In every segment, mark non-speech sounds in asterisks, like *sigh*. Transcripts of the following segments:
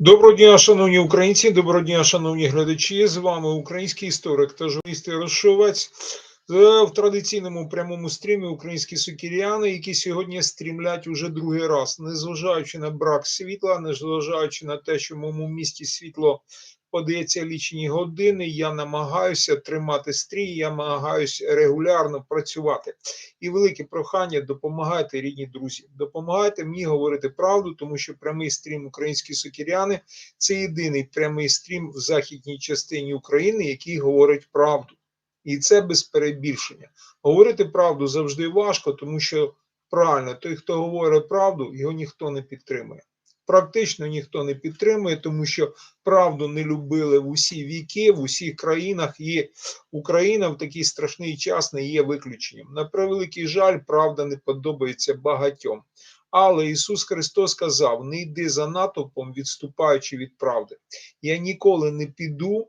Доброго дня, шановні українці, доброго дня, шановні глядачі. З вами український історик та журналіст Ярошовець Е, в традиційному прямому стрімі українські сукіряни, які сьогодні стрімлять уже другий раз, незважаючи на брак світла, незважаючи на те, що в моєму місті світло подається лічені години. Я намагаюся тримати стрій, я намагаюся регулярно працювати. І велике прохання допомагайте, рідні друзі. Допомагайте мені говорити правду, тому що прямий стрім українські сукіряни це єдиний прямий стрім в західній частині України, який говорить правду. І це без перебільшення. Говорити правду завжди важко, тому що правильно, той, хто говорить правду, його ніхто не підтримує. Практично ніхто не підтримує, тому що правду не любили в усі віки, в усіх країнах. І Україна в такий страшний час не є виключенням. На превеликий жаль, правда не подобається багатьом. Але Ісус Христос сказав: не йди за натовпом, відступаючи від правди. Я ніколи не піду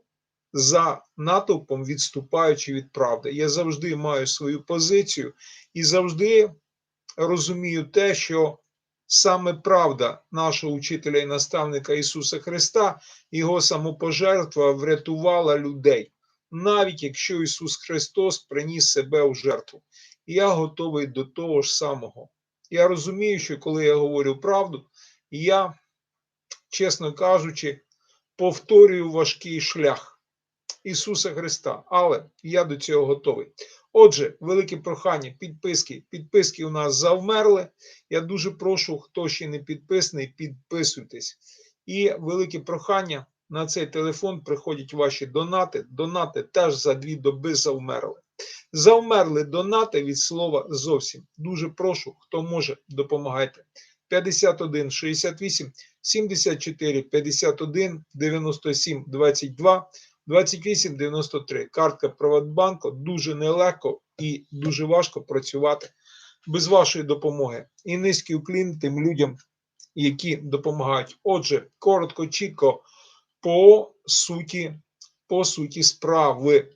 за натовпом, відступаючи від правди. Я завжди маю свою позицію і завжди розумію те, що саме правда нашого учителя і наставника Ісуса Христа, Його самопожертва врятувала людей, навіть якщо Ісус Христос приніс себе у жертву. Я готовий до того ж самого. Я розумію, що коли я говорю правду, я, чесно кажучи, повторюю важкий шлях. Ісуса Христа. Але я до цього готовий. Отже, велике прохання, підписки. Підписки у нас завмерли. Я дуже прошу, хто ще не підписаний, підписуйтесь. І велике прохання на цей телефон приходять ваші донати. Донати теж за дві доби завмерли. Завмерли донати від слова зовсім. Дуже прошу, хто може, допомагайте. 51 68 74 51 97 22 2893. Картка Приватбанку дуже нелегко і дуже важко працювати без вашої допомоги. І низький уклін тим людям, які допомагають. Отже, коротко, чітко, по суті, по суті справи.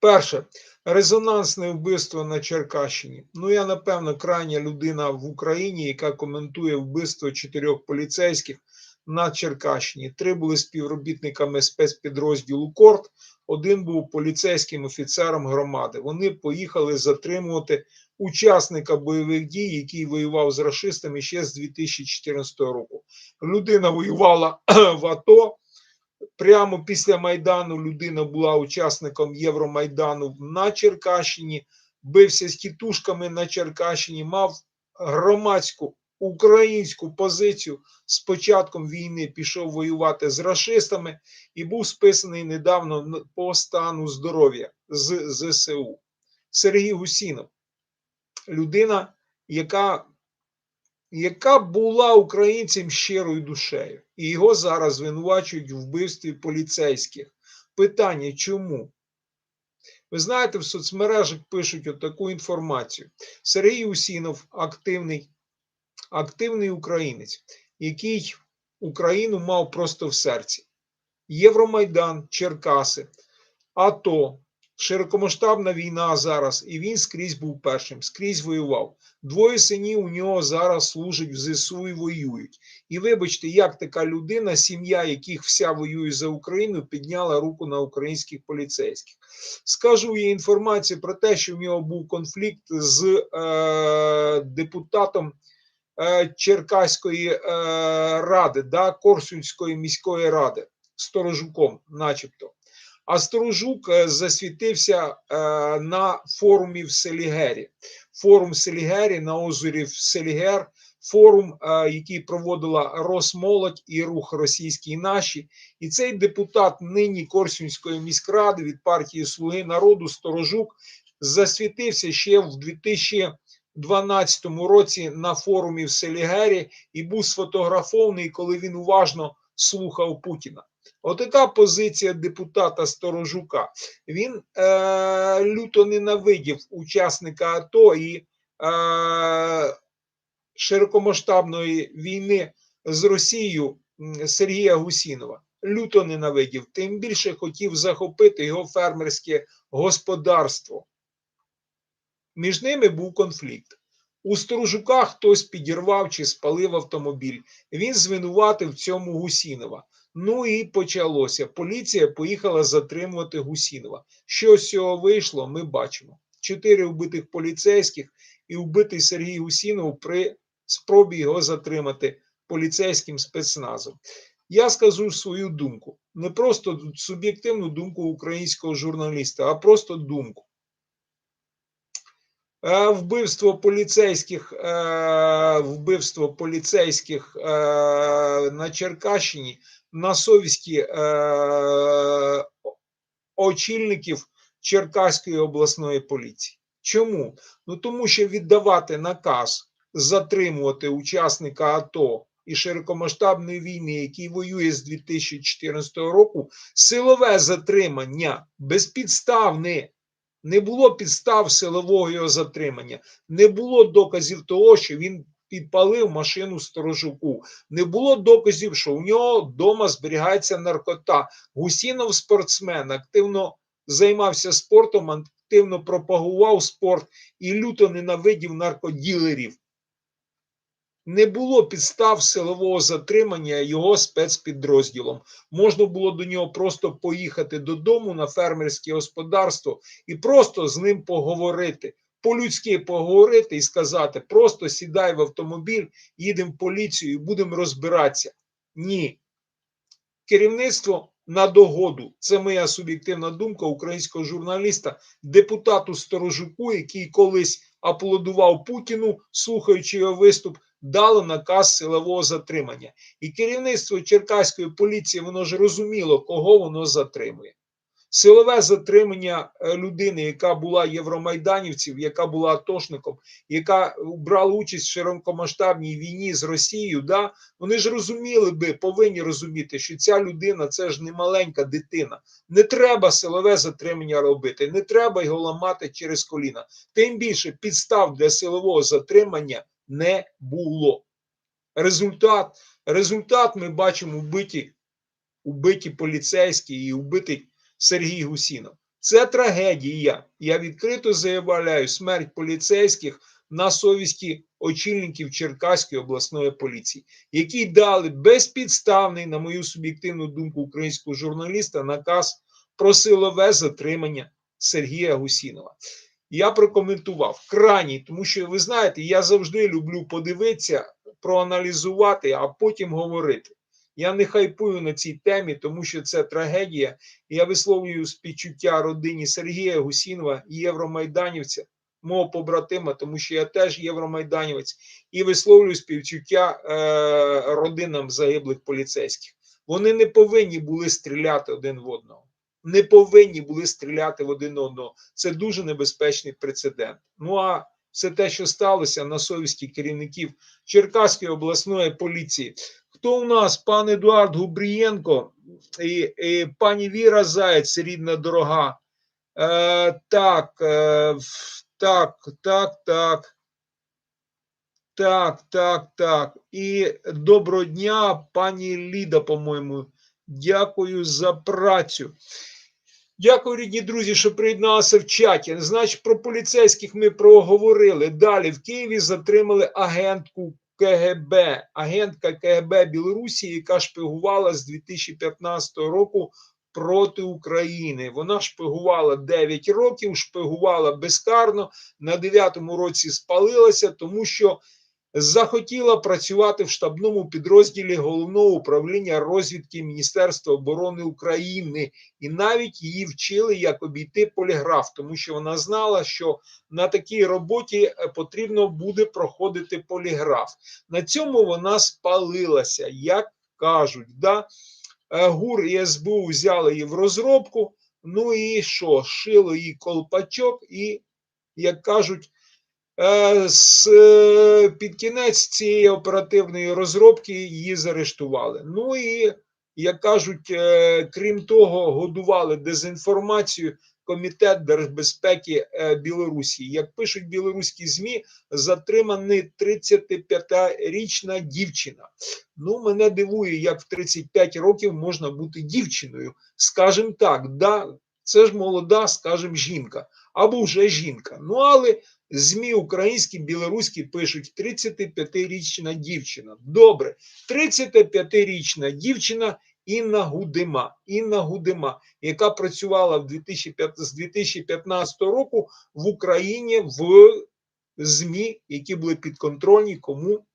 Перше, резонансне вбивство на Черкащині. Ну, я, напевно, крайня людина в Україні, яка коментує вбивство чотирьох поліцейських на Черкащині. Три були співробітниками спецпідрозділу Корт, один був поліцейським офіцером громади. Вони поїхали затримувати учасника бойових дій, який воював з расистами ще з 2014 року. Людина воювала *clears throat* в АТО. Прямо після Майдану людина була учасником Євромайдану на Черкащині, бився з тітушками на Черкащині, мав громадську українську позицію з початком війни пішов воювати з расистами і був списаний недавно по стану здоров'я з ЗСУ. Сергій Гусінов, людина, яка яка була українцем щирою душею, і його зараз звинувачують в вбивстві поліцейських. Питання чому? Ви знаєте, в соцмережах пишуть таку інформацію. Сергій Усінов активний активний українець, який Україну мав просто в серці. Євромайдан, Черкаси, АТО, широкомасштабна війна зараз, і він скрізь був першим, скрізь воював. Двоє синів у нього зараз служать в ЗСУ і воюють. І вибачте, як така людина, сім'я яких вся воює за Україну, підняла руку на українських поліцейських. Скажу є інформацію про те, що в нього був конфлікт з е, депутатом. Е, Черкаської е, ради, да, Корсунської міської ради Сторожуком, начебто. А Сторожук е, засвітився на форумі в Селігері. Форум Селігері на озері в Селігер, форум, який проводила Росмолодь і рух російський наші. І цей депутат нині Корсунської міськради від партії Слуги народу Сторожук засвітився ще в 2000 2012 році на форумі в Селігері і був сфотографований, коли він уважно слухав Путіна. Отака позиція депутата Сторожука. Він е, люто ненавидів учасника АТО і е, широкомасштабної війни з Росією Сергія Гусінова. Люто ненавидів, тим більше хотів захопити його фермерське господарство. Між ними був конфлікт. У Сторожука хтось підірвав чи спалив автомобіль. Він звинуватив в цьому Гусінова. Ну і почалося. Поліція поїхала затримувати Гусінова. Що з цього вийшло, ми бачимо. Чотири вбитих поліцейських і вбитий Сергій Гусінов при спробі його затримати поліцейським спецназом. Я скажу свою думку, не просто суб'єктивну думку українського журналіста, а просто думку. Е, Вбивство поліцейських, е, вбивство поліцейських е, на Черкащині на совісті очільників Черкаської обласної поліції. Чому? Ну тому що віддавати наказ затримувати учасника АТО і широкомасштабної війни, який воює з 2014 року, силове затримання безпідставне. Не було підстав силового його затримання, не було доказів того, що він підпалив машину сторожуку, не було доказів, що у нього вдома зберігається наркота. Гусінов спортсмен, активно займався спортом, активно пропагував спорт і люто ненавидів наркоділерів. Не було підстав силового затримання його спецпідрозділом. Можна було до нього просто поїхати додому на фермерське господарство і просто з ним поговорити. По-людськи поговорити і сказати: просто сідай в автомобіль, їдемо в поліцію і будемо розбиратися. Ні. Керівництво на догоду. Це моя суб'єктивна думка українського журналіста, депутату Сторожуку, який колись аплодував Путіну, слухаючи його виступ, дало наказ силового затримання. І керівництво Черкаської поліції воно ж розуміло, кого воно затримує. Силове затримання е, людини, яка була євромайданівців, яка була атошником, яка брала участь в широкомасштабній війні з Росією, да, вони ж розуміли би, повинні розуміти, що ця людина це ж не маленька дитина. Не треба силове затримання робити, не треба його ламати через коліна. Тим більше підстав для силового затримання не було. Результат, результат ми бачимо вбиті, вбиті поліцейські і вбитий Сергій Гусінов. Це трагедія. Я відкрито заявляю смерть поліцейських на совісті очільників Черкаської обласної поліції, які дали безпідставний, на мою суб'єктивну думку, українського журналіста наказ про силове затримання Сергія Гусінова. Я прокоментував крайній, тому що ви знаєте, я завжди люблю подивитися, проаналізувати, а потім говорити. Я не хайпую на цій темі, тому що це трагедія. Я висловлюю співчуття родині Сергія Гусінова, євромайданівця, мого побратима, тому що я теж євромайданівець, і висловлюю співчуття е, родинам загиблих поліцейських. Вони не повинні були стріляти один в одного. Не повинні були стріляти в один одного. Це дуже небезпечний прецедент. Ну а все те, що сталося на совісті керівників Черкаської обласної поліції. Хто у нас пан Едуард Губрієнко і, і пані Віра Заєць, рідна дорога? Е, Так, е, так, так, так. Так, так, так. І доброго дня, пані Ліда, по-моєму. Дякую за працю. Дякую, рідні друзі, що приєдналися в чаті. Значить, про поліцейських ми проговорили. Далі в Києві затримали агентку КГБ, агентка КГБ Білорусі, яка шпигувала з 2015 року проти України. Вона шпигувала 9 років, шпигувала безкарно. На 9-му році спалилася, тому що захотіла працювати в штабному підрозділі головного управління розвідки Міністерства оборони України, і навіть її вчили, як обійти поліграф, тому що вона знала, що на такій роботі е, потрібно буде проходити поліграф. На цьому вона спалилася, як кажуть. да? Е, ГУР і СБУ взяли її в розробку. Ну і що? Шило їй колпачок, і, як кажуть, з е, під кінець цієї оперативної розробки її заарештували. Ну і як кажуть, е, крім того, годували дезінформацію Комітет держбезпеки Білорусі. Як пишуть білоруські змі, затриманий 35-річна дівчина. Ну, мене дивує, як в 35 років можна бути дівчиною. Скажем так, да, це ж молода, скажем, жінка або вже жінка. Ну але ЗМІ українські, білоруські пишуть 35-річна дівчина. Добре, 35-річна дівчина Інна Гудима. Інна Гудима, яка працювала в 2005, з 2015 року в Україні в ЗМІ, які були підконтрольні кому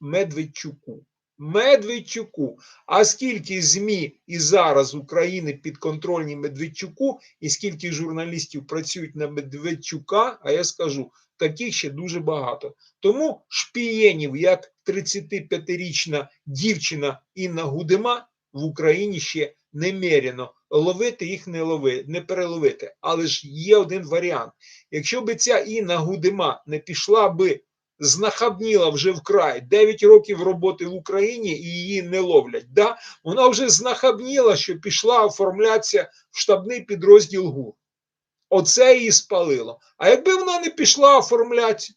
Медведчуку. Медведчуку. А скільки ЗМІ і зараз України підконтрольні Медведчуку, і скільки журналістів працюють на Медведчука, а я скажу, таких ще дуже багато. Тому шпієнів, як 35-річна дівчина Інна Гудима, в Україні ще немерено. Ловити їх не лови, не переловити. Але ж є один варіант. Якщо би ця Інна Гудима не пішла би знахабніла вже вкрай 9 років роботи в Україні і її не ловлять. Да? Вона вже знахабніла, що пішла оформлятися в штабний підрозділ ГУР. Оце її спалило. А якби вона не пішла оформлятися,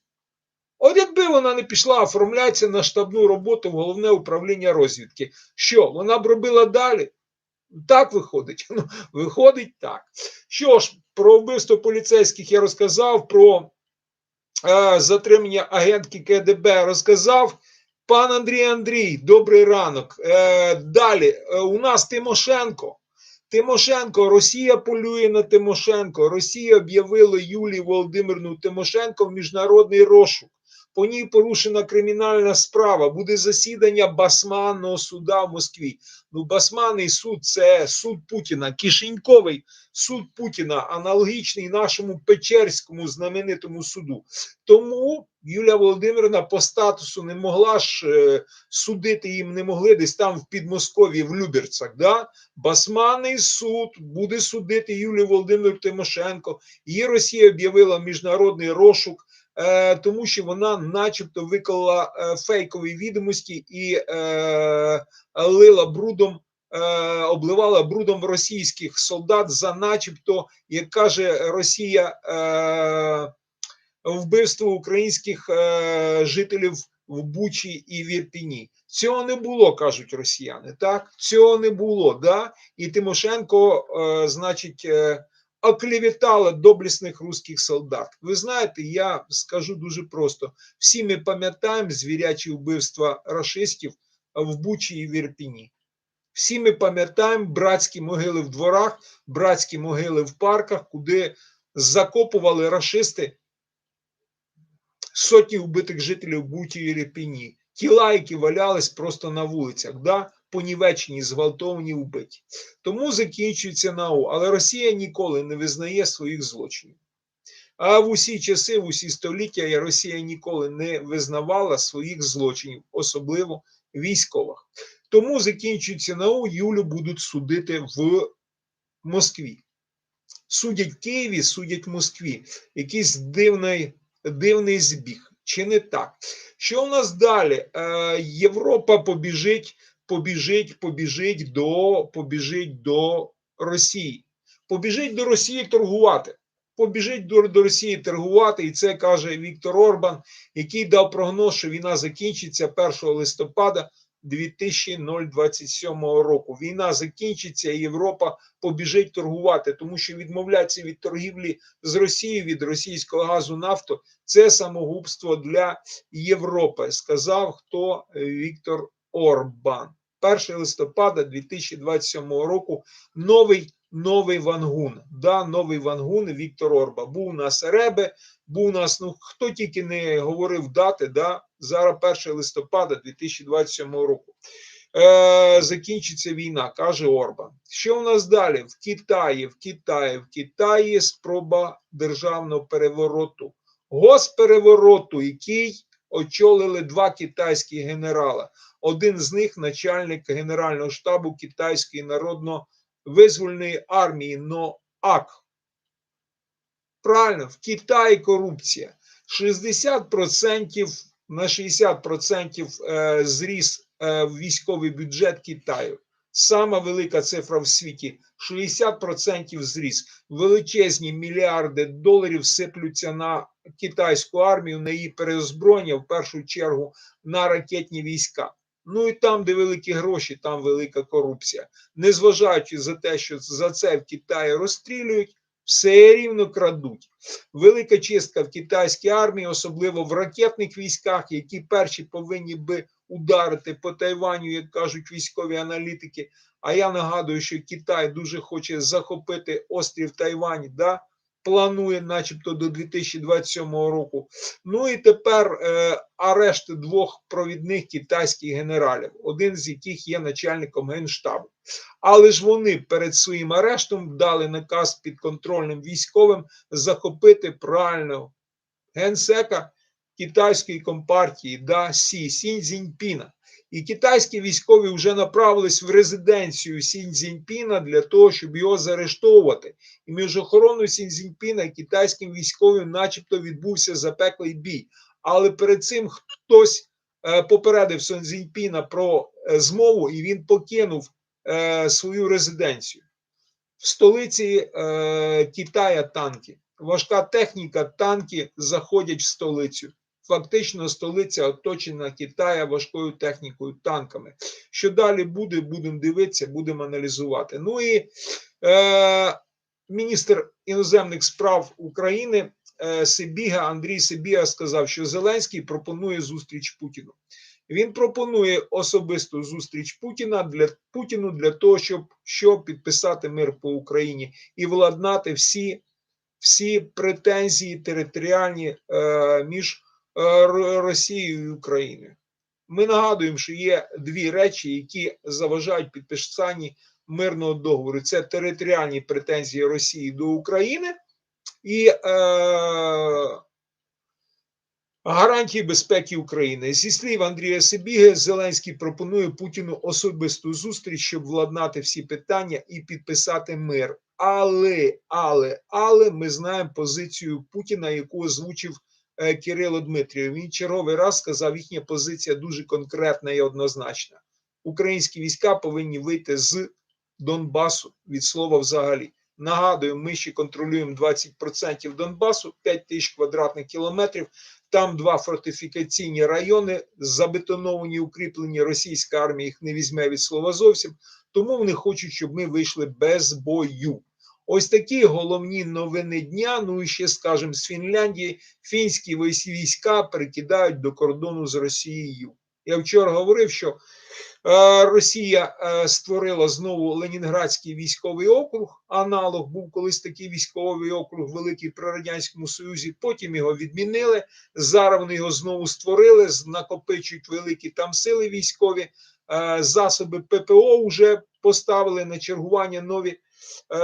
от якби вона не пішла оформлятися на штабну роботу в головне управління розвідки, що вона б робила далі? Так виходить. *laughs* Ну, Виходить так. Що ж, про вбивство поліцейських я розказав, про затримання агентки КДБ розказав. Пан Андрій Андрій, добрий ранок. Е, далі е, у нас Тимошенко. Тимошенко, Росія полює на Тимошенко. Росія об'явила Юлію Володимирну Тимошенко в міжнародний розшук. По ній порушена кримінальна справа. Буде засідання Басманного суда в Москві. Ну, Басманний суд це суд Путіна, кишеньковий суд Путіна, аналогічний нашому Печерському знаменитому суду. Тому Юлія Володимирівна по статусу не могла ж е, судити їм, не могли десь там в Підмосков'ї, в Люберцях. Да? Басманний суд буде судити Юлію Володимирівну Тимошенко. Її Росія об'явила міжнародний розшук. Е, тому що вона, начебто, виклала е, фейкові відомості і е, лила брудом, обливала брудом російських солдат за, начебто, як каже Росія, вбивство українських жителів в Бучі і в Ірпіні. Цього не було, кажуть росіяни. Так, цього не було. Да? І Тимошенко, значить. Оклеветала доблесних русських солдат. Ви знаєте, я скажу дуже просто: всі ми пам'ятаємо звірячі вбивства рашистів в Бучі і в Ірпіні. Всі ми пам'ятаємо братські могили в дворах, братські могили в парках, куди закопували рашисти сотні вбитих жителів Буті і Ірпіні. Тіла, які валялись просто на вулицях. Да? Понівечені, зґвалтовані, вбиті. Тому закінчується НАУ. Але Росія ніколи не визнає своїх злочинів. А в усі часи, в усі століття Росія ніколи не визнавала своїх злочинів, особливо військових. Тому закінчується НАУ, Юлю будуть судити в Москві. Судять Києві, судять Москві. Якийсь дивний, дивний збіг. Чи не так? Що у нас далі? Е, Європа побіжить побіжить, побіжить до побіжить до Росії. Побіжить до Росії торгувати. Побіжить до, до Росії торгувати, і це каже Віктор Орбан, який дав прогноз, що війна закінчиться 1 листопада 2027 року. Війна закінчиться, і Європа побіжить торгувати, тому що відмовлятися від торгівлі з Росією від російського газу нафту це самогубство для Європи. Сказав хто Віктор Орбан. 1 листопада 2027 року новий новий Вангун. Да, Новий Вангун Віктор Орба. Був у нас Ребе, був у нас, ну хто тільки не говорив дати, да, зараз 1 листопада 2027 року. Е, Закінчиться війна, каже Орбан. Що у нас далі? В Китаї, в Китаї, в Китаї спроба державного перевороту, госперевороту, який очолили два китайські генерала. Один з них начальник Генерального штабу Китайської народно-визвольної армії НОАК. Правильно, в Китаї корупція. 60% на 60% е, зріс е, військовий бюджет Китаю. Сама велика цифра в світі 60% зріс. Величезні мільярди доларів сиплються на китайську армію, на її переозброєння, в першу чергу на ракетні війська. Ну і там, де великі гроші, там велика корупція. Незважаючи за те, що за це в Китаї розстрілюють, все рівно крадуть. Велика чистка в китайській армії, особливо в ракетних військах, які перші повинні би ударити по Тайваню, як кажуть військові аналітики. А я нагадую, що Китай дуже хоче захопити острів Тайвань, да? планує, начебто, до 2027 року. Ну і тепер е, арешт двох провідних китайських генералів, один з яких є начальником генштабу. Але ж вони перед своїм арештом дали наказ підконтрольним військовим захопити правильно генсека китайської компартії да, Сі Сінь Цзіньпіна. І китайські військові вже направились в резиденцію Сінь Цзіньпіна для того, щоб його заарештовувати. І між охороною Сінь Цзіньпіна і китайським військовим, начебто, відбувся запеклий бій. Але перед цим хтось е, попередив Сон Цзіньпіна про е, змову, і він покинув е, свою резиденцію. В столиці Китая танки. Важка техніка, танки заходять в столицю. Фактично, столиця оточена Китая важкою технікою, танками. Що далі буде, будемо дивитися, будемо аналізувати. Ну і е, міністр іноземних справ України е, Сибіга Андрій Сибіга сказав, що Зеленський пропонує зустріч Путіну. Він пропонує особисту зустріч Путіна для Путіну для того, щоб, щоб підписати мир по Україні і владнати всі, всі претензії територіальні е, між Росією і Україною. Ми нагадуємо, що є дві речі, які заважають підписанні мирного договору: це територіальні претензії Росії до України і е, гарантії безпеки України. Зі слів Андрія Сибіги, Зеленський пропонує Путіну особисту зустріч, щоб владнати всі питання і підписати мир. Але, але, але ми знаємо позицію Путіна, яку озвучив е, Кирило Дмитрів. Він черговий раз сказав, їхня позиція дуже конкретна і однозначна. Українські війська повинні вийти з Донбасу від слова взагалі. Нагадую, ми ще контролюємо 20% Донбасу, 5 тисяч квадратних кілометрів. Там два фортифікаційні райони, забетоновані, укріплені. Російська армія їх не візьме від слова зовсім. Тому вони хочуть, щоб ми вийшли без бою. Ось такі головні новини дня. Ну і ще скажемо, з Фінляндії фінські війська перекидають до кордону з Росією. Я вчора говорив, що е, Росія е, створила знову Ленінградський військовий округ. Аналог був колись такий військовий округ великий при радянському союзі. Потім його відмінили. Зараз вони його знову створили. накопичують великі там сили військові. Е, засоби ППО вже поставили на чергування нові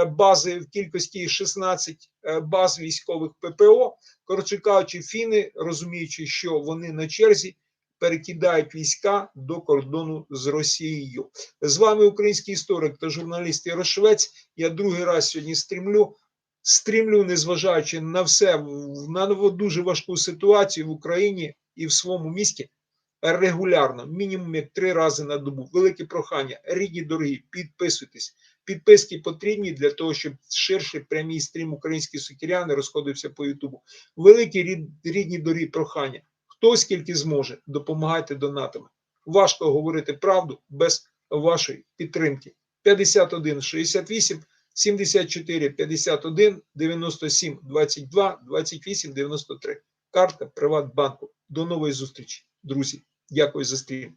бази в кількості 16 е, баз військових ППО. Коротше кажучи, фіни, розуміючи, що вони на черзі, перекидають війська до кордону з Росією. З вами український історик та журналіст Ярошвець. Я другий раз сьогодні стрімлю. Стрімлю, незважаючи на все, на дуже важку ситуацію в Україні і в своєму місті регулярно, мінімум як три рази на добу. Велике прохання, рідні дорогі, підписуйтесь. Підписки потрібні для того, щоб ширше прямий стрім українські сукіряни розходився по Ютубу. Великі рідні дорогі прохання. Хто скільки зможе, допомагайте донатами. Важко говорити правду без вашої підтримки. 51 68 74 51 97 22 28 93. Карта Приватбанку. До нової зустрічі, друзі. Дякую за стрім.